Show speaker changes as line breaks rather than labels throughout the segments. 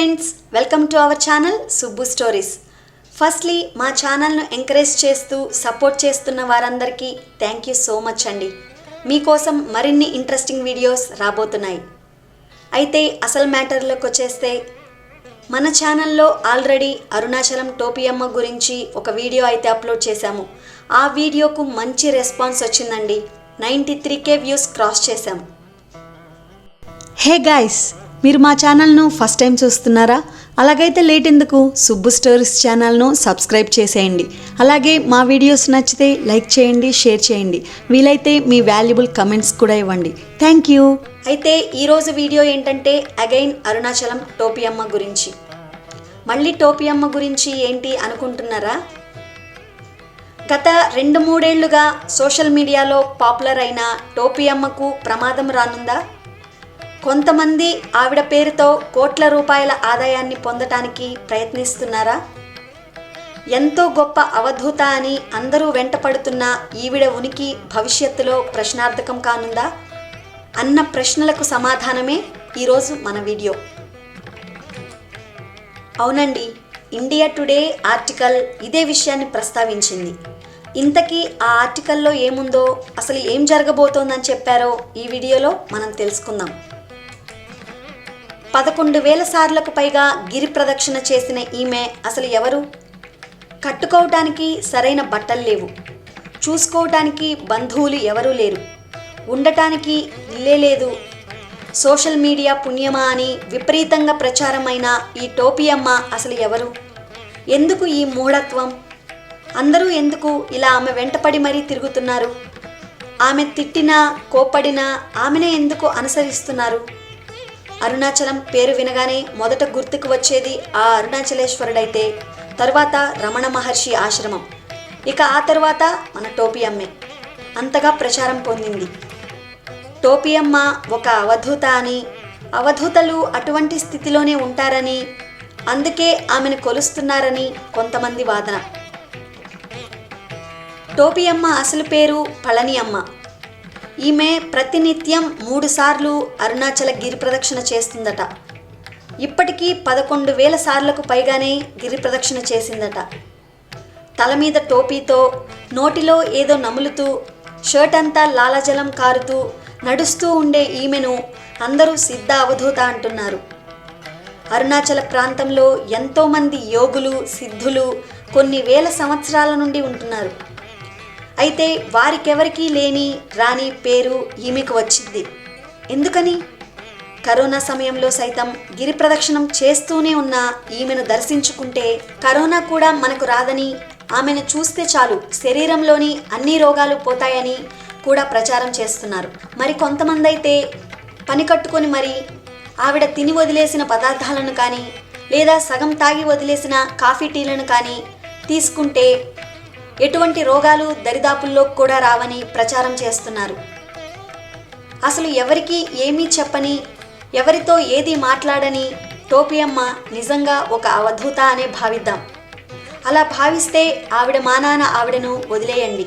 Friends welcome to our channel Subbu stories firstly మా ఛానల్ను encourage చేస్తూ సపోర్ట్ చేస్తున్న వారందరికీ థ్యాంక్ యూ సో మచ్ అండి. మీకోసం మరిన్ని ఇంట్రెస్టింగ్ వీడియోస్ రాబోతున్నాయి. అయితే అసలు మ్యాటర్లోకి వచ్చేస్తే మన ఛానల్లో ఆల్రెడీ అరుణాచలం టోపియమ్మ గురించి ఒక వీడియో అయితే అప్లోడ్ చేశాము. ఆ వీడియోకు మంచి రెస్పాన్స్ వచ్చిందండి. Ninety three K views cross చేశాం హే గైస్ మీరు మా ఛానల్ను ఫస్ట్ టైం చూస్తున్నారా? అలాగైతే లేట్ ఎందుకు? సుబ్బు స్టోరీస్ ఛానల్ను సబ్స్క్రైబ్ చేసేయండి. అలాగే మా వీడియోస్ నచ్చితే లైక్ చేయండి షేర్ చేయండి. వీలైతే మీ వాల్యుబుల్ కమెంట్స్ కూడా ఇవ్వండి. Thank you. అయితే ఈరోజు వీడియో ఏంటంటే అగైన్ అరుణాచలం టోపియమ్మ గురించి. మళ్ళీ టోపియమ్మ గురించి ఏంటి అనుకుంటున్నారా? గత రెండు మూడేళ్ళుగా సోషల్ మీడియాలో పాపులర్ అయిన టోపియమ్మకు ప్రమాదం రానుందా? కొంతమంది ఆవిడ పేరుతో కోట్ల రూపాయల ఆదాయాన్ని పొందటానికి ప్రయత్నిస్తున్నారా? ఎంతో గొప్ప అవధూత అని అందరూ వెంటపడుతున్న ఈవిడ ఉనికి భవిష్యత్తులో ప్రశ్నార్థకం కానుందా? అన్న ప్రశ్నలకు సమాధానమే ఈరోజు మన వీడియో. అవునండి ఇండియా టుడే ఆర్టికల్ ఇదే విషయాన్ని ప్రస్తావించింది. ఇంతకీ ఆ ఆర్టికల్లో ఏముందో అసలు ఏం జరగబోతోందని చెప్పారో ఈ వీడియోలో మనం తెలుసుకుందాం. పదకొండు వేల సార్లకు పైగా గిరి ప్రదక్షిణ చేసిన ఈమె అసలు ఎవరు? కట్టుకోవటానికి సరైన బట్టలు లేవు. చూసుకోవటానికి బంధువులు ఎవరూ లేరు. ఉండటానికి ఇల్లే లేదు. సోషల్ మీడియా పుణ్యమా అని విపరీతంగా ప్రచారమైన ఈ టోపియమ్మ అసలు ఎవరు? ఎందుకు ఈ మూఢత్వం? అందరూ ఎందుకు ఇలా ఆమె వెంటపడి మరీ తిరుగుతున్నారు? ఆమె తిట్టినా కోప్పడినా ఆమెనే ఎందుకు అనుసరిస్తున్నారు? అరుణాచలం పేరు వినగానే మొదట గుర్తుకు వచ్చేది ఆ అరుణాచలేశ్వరుడైతే తర్వాత రమణ మహర్షి ఆశ్రమం. ఇక ఆ తర్వాత మన టోపియమ్మే అంతగా ప్రచారం పొందింది. టోపియమ్మ ఒక అవధూత అని అవధూతలు అటువంటి స్థితిలోనే ఉంటారని అందుకే ఆమెను కొలుస్తున్నారని కొంతమంది వాదన. టోపియమ్మ అసలు పేరు పళని అమ్మ. ఈమె ప్రతినిత్యం మూడుసార్లు అరుణాచల గిరి ప్రదక్షిణ చేస్తుందట. ఇప్పటికీ పదకొండు వేల సార్లకు పైగానే గిరి ప్రదక్షిణ చేసిందట. తల మీద టోపీతో నోటిలో ఏదో నములుతూ షర్ట్ అంతా లాలజలం కారుతూ నడుస్తూ ఉండే ఈమెను అందరూ సిద్ధ అవధూత అంటున్నారు. అరుణాచల ప్రాంతంలో ఎంతోమంది యోగులు సిద్ధులు కొన్ని వేల సంవత్సరాల నుండి ఉంటున్నారు. అయితే వారికెవరికీ లేని రాని పేరు ఈమెకు వచ్చింది. ఎందుకని? కరోనా సమయంలో సైతం గిరి ప్రదక్షిణం చేస్తూనే ఉన్న ఈమెను దర్శించుకుంటే కరోనా కూడా మనకు రాదని ఆమెను చూస్తే చాలు శరీరంలోని అన్ని రోగాలు పోతాయని కూడా ప్రచారం చేస్తున్నారు. మరి కొంతమంది అయితే పని కట్టుకొని మరి ఆవిడ తిని వదిలేసిన పదార్థాలను కానీ లేదా సగం తాగి వదిలేసిన కాఫీ టీలను కానీ తీసుకుంటే ఎటువంటి రోగాలు దరిదాపుల్లో కూడా రావని ప్రచారం చేస్తున్నారు. అసలు ఎవరికి ఏమీ చెప్పని ఎవరితో ఏది మాట్లాడని టోపియమ్మ నిజంగా ఒక అవధూత అనే భావిద్దాం. అలా భావిస్తే ఆవిడ మానాన ఆవిడను వదిలేయండి.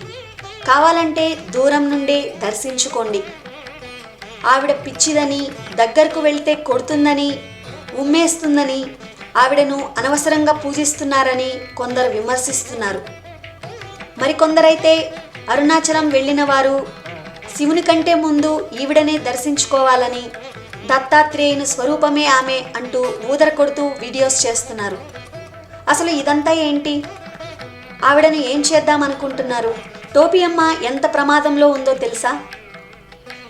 కావాలంటే దూరం నుండే దర్శించుకోండి. ఆవిడ పిచ్చిదని దగ్గరకు వెళ్తే కొడుతుందని ఉమ్మేస్తుందని ఆవిడను అనవసరంగా పూజిస్తున్నారని కొందరు విమర్శిస్తున్నారు. మరికొందరైతే అరుణాచలం వెళ్ళిన వారు శివుని కంటే ముందు ఈవిడనే దర్శించుకోవాలని దత్తాత్రేయుని స్వరూపమే ఆమె అంటూ ఊదర కొడుతూ వీడియోస్ చేస్తున్నారు. అసలు ఇదంతా ఏంటి? ఆవిడను ఏం చేద్దామనుకుంటున్నారు టోపియమ్మ ఎంత ప్రమాదంలో ఉందో తెలుసా?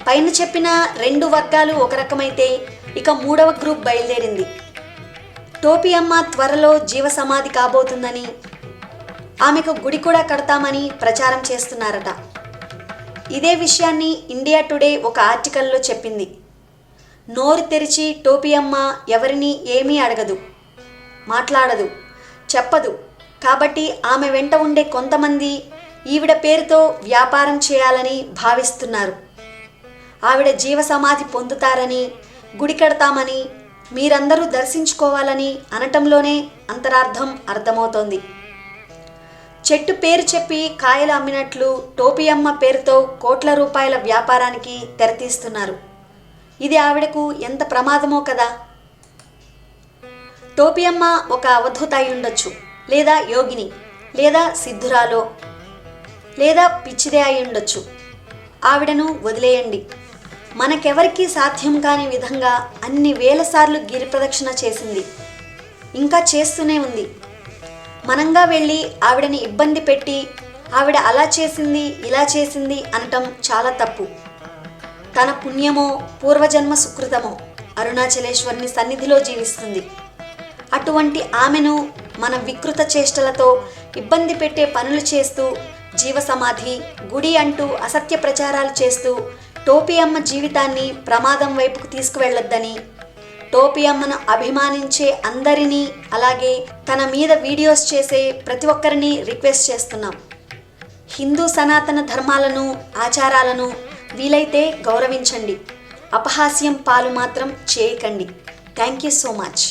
పైన చెప్పిన రెండు వర్గాలు ఒక రకమైతే ఇక మూడవ గ్రూప్ బయలుదేరింది. టోపియమ్మ త్వరలో జీవ సమాధి కాబోతుందని ఆమెకు గుడి కూడా కడతామని ప్రచారం చేస్తున్నారట. ఇదే విషయాన్ని ఇండియా టుడే ఒక ఆర్టికల్లో చెప్పింది. నోరు తెరిచి టోపియమ్మ ఎవరిని ఏమీ అడగదు మాట్లాడదు చెప్పదు. కాబట్టి ఆమె వెంట ఉండే కొంతమంది ఈవిడ పేరుతో వ్యాపారం చేయాలని భావిస్తున్నారు. ఆవిడ జీవ సమాధి పొందుతారని గుడి కడతామని మీరందరూ దర్శించుకోవాలని అనటంలోనే అంతరార్థం అర్థమవుతోంది. చెట్టు పేరు చెప్పి కాయలు అమ్మినట్లు టోపియమ్మ పేరుతో కోట్ల రూపాయల వ్యాపారానికి తెరతీస్తున్నారు. ఇది ఆవిడకు ఎంత ప్రమాదమో కదా. టోపియమ్మ అమ్మ ఒక అవధూత అయి ఉండొచ్చు. లేదా యోగిని లేదా సిద్ధురాలో లేదా పిచ్చిదే అయి ఉండొచ్చు. ఆవిడను వదిలేయండి. మనకెవరికీ సాధ్యం కాని విధంగా అన్ని వేల సార్లు గిరి ప్రదక్షిణ చేసింది. ఇంకా చేస్తూనే ఉంది. మనంగా వెళ్ళి ఆవిడని ఇబ్బంది పెట్టి ఆవిడ అలా చేసింది ఇలా చేసింది అనటం చాలా తప్పు. తన పుణ్యమో పూర్వజన్మ సుకృతమో అరుణాచలేశ్వరుని సన్నిధిలో జీవిస్తుంది. అటువంటి ఆమెను మన వికృత చేష్టలతో ఇబ్బంది పెట్టే పనులు చేస్తూ జీవ సమాధి గుడి అంటూ అసత్య ప్రచారాలు చేస్తూ టోపీ అమ్మ జీవితాన్ని ప్రమాదం వైపుకు తీసుకువెళ్ళొద్దని టోపీ అమ్మను అభిమానించే అందరినీ అలాగే తన మీద వీడియోస్ చేసే ప్రతి ఒక్కరిని రిక్వెస్ట్ చేస్తున్నాం. హిందూ సనాతన ధర్మాలను ఆచారాలను వీలైతే గౌరవించండి. అపహాస్యం పాలు మాత్రం చేయకండి. థ్యాంక్ యూ సో మచ్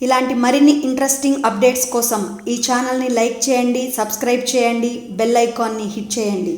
ఇలాంటి మరిన్ని ఇంట్రెస్టింగ్ అప్డేట్స్ కోసం ఈ ఛానల్ని లైక్ చేయండి సబ్స్క్రైబ్ చేయండి బెల్ ఐకాన్ని హిట్ చేయండి.